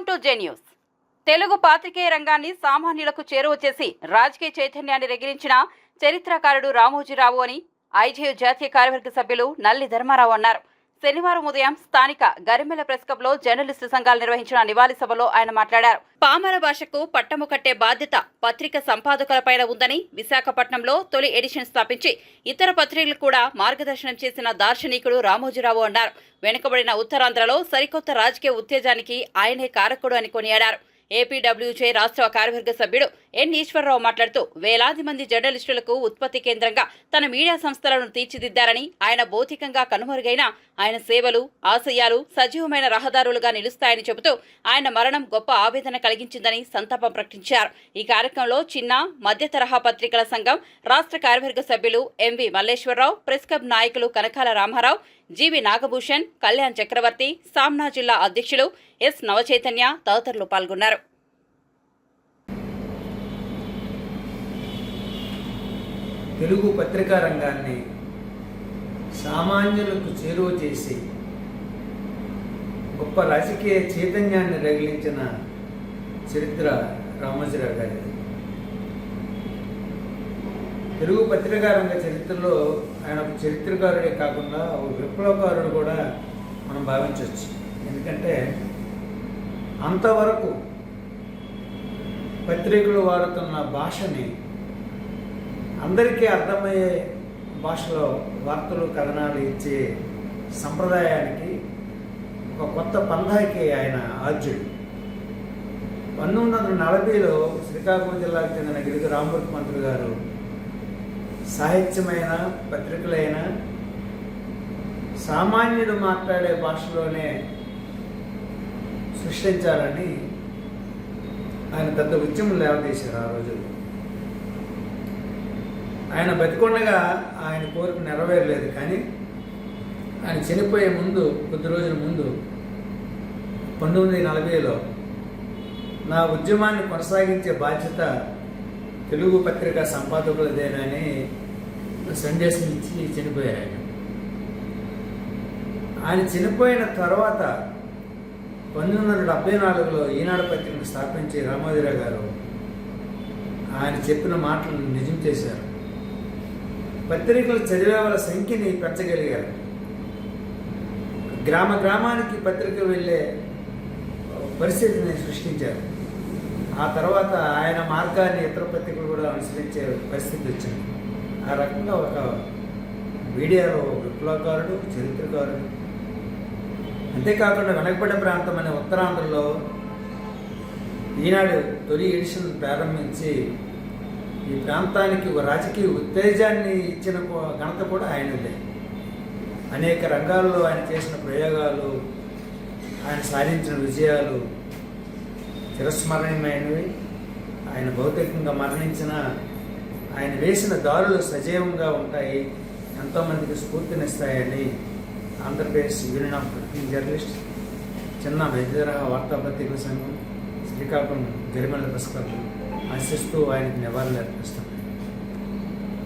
Welcome to J news. Telugu పాత్రికేయ రంగాన్ని సామాన్యులకు చేరువ చేసి రాజకీయ చైతన్యాన్ని రెగిలించిన చరిత్రకారుడు రామోజీరావు అని ఐజేయు జాతీయ కార్యవర్గ సభ్యులు నల్లి ధర్మారావు అన్నారు. శనివారం ఉదయం స్థానిక గరిమెల ప్రెస్ క్లబ్లో జర్నలిస్టు సంఘాలు నిర్వహించిన నివాళి సభలో ఆయన మాట్లాడారు. పామర భాషకు పట్టము కట్టే బాధ్యత పత్రిక సంపాదకులపైన ఉందని విశాఖపట్నంలో తొలి ఎడిషన్ స్థాపించి ఇతర పత్రికలు కూడా మార్గదర్శనం చేసిన దార్శనికుడు రామోజీరావు అన్నారు. వెనుకబడిన ఉత్తరాంధ్రలో సరికొత్త రాజకీయ ఉత్తేజానికి ఆయనే కారకుడు అని కొనియాడారు. ఏపీడబ్ల్యూజే రాష్ట్ర కార్యవర్గ సభ్యుడు ఎన్ ఈశ్వరరావు మాట్లాడుతూ వేలాది మంది జర్నలిస్టులకు ఉత్పత్తి కేంద్రంగా తన మీడియా సంస్థలను తీర్చిదిద్దారని ఆయన భౌతికంగా కనుమరుగైన ఆయన సేవలు ఆశయాలు సజీవమైన రహదారులుగా నిలుస్తాయని చెబుతూ ఆయన మరణం గొప్ప ఆవేదన కలిగించిందని సంతాపం ప్రకటించారు. ఈ కార్యక్రమంలో చిన్న మధ్య తరహా పత్రికల సంఘం రాష్ట్ర కార్యవర్గ సభ్యులు ఎంవి మల్లేశ్వరరావు ప్రెస్ క్లబ్ నాయకులు కనకాల రామారావు జీవి నాగభూషణ్ కళ్యాణ్ చక్రవర్తి సామ్నా జిల్లా అధ్యక్షులు ఎస్ నవచైతన్య తదితరులు పాల్గొన్నారు. తెలుగు పత్రికా రంగాన్ని సామాన్యులకు చేరువ చేసి గొప్ప రాజకీయ చైతన్యాన్ని రగిలించిన చరిత్ర రామోజీరావు గారిది తెలుగు పత్రికా రంగ చరిత్రలో ఆయన ఒక చరిత్రకారుడే కాకుండా ఒక విప్లవకారుడు కూడా మనం భావించవచ్చు ఎందుకంటే అంతవరకు పత్రికలు వాడుతున్న భాషని అందరికీ అర్థమయ్యే భాషలో వార్తలు కథనాలు ఇచ్చే సంప్రదాయానికి ఒక కొత్త పంధాకి ఆయన ఆద్యుడు. పంతొమ్మిది వందల నలభైలో శ్రీకాకుళం జిల్లాకు చెందిన గిరిజ రామూర్తి మంత్రి గారు సాహిత్యమైన పత్రికలైన సామాన్యుడు మాట్లాడే భాషలోనే సృష్టించాలని ఆయన పెద్ద ఉద్యమం లేవదీశారు ఆ రోజుల్లో ఆయన బతికొండగా ఆయన కోరిక నెరవేరలేదు కానీ ఆయన చనిపోయే ముందు కొద్ది రోజుల ముందు పంతొమ్మిది వందల నలభైలో నా ఉద్యమాన్ని కొనసాగించే బాధ్యత తెలుగు పత్రికా సంపాదకులదేనని సందేశం ఇచ్చి చనిపోయారు ఆయన. ఆయన చనిపోయిన తర్వాత పంతొమ్మిది వందల డెబ్బై నాలుగులో ఈనాడు పత్రికను స్థాపించి రామోజీరావు గారు ఆయన చెప్పిన మాటలను నిజం చేశారు. పత్రికలు చదివే వాళ్ళ సంఖ్యని పెంచగలిగారు. గ్రామ గ్రామానికి పత్రిక వెళ్ళే పరిస్థితిని సృష్టించారు. ఆ తర్వాత ఆయన మార్గాన్ని ఇతర పత్రికలు కూడా అనుసరించే పరిస్థితి వచ్చింది. ఆ రకంగా ఒక మీడియాలో విప్లవకారుడు చరిత్రకారుడు అంతేకాకుండా వెనకబడిన ప్రాంతం అనే ఉత్తరాంధ్రలో ఈనాడు తొలి ఎడిషన్ ప్రారంభించి ఈ ప్రాంతానికి ఒక రాజకీయ ఉత్తేజాన్ని ఇచ్చిన ఘనత కూడా ఆయనదే. అనేక రంగాల్లో ఆయన చేసిన ప్రయోగాలు ఆయన సాధించిన విజయాలు చిరస్మరణీయమైనవి. ఆయన భౌతికంగా మరణించిన ఆయన వేసిన దారులు సజీవంగా ఉంటాయి. ఎంతోమందికి స్ఫూర్తినిస్తాయని ఆంధ్రప్రదేశ్ యూనియన్ ఆఫ్ జర్నలిస్ట్ చిన్న వైద్యరహ వార్తాపత్రికల సంఘం శ్రీకాకుళం జరిమల్ల పుస్తకాలు ఆశిస్తూ ఆయనకు నివాళులు అర్పిస్తాం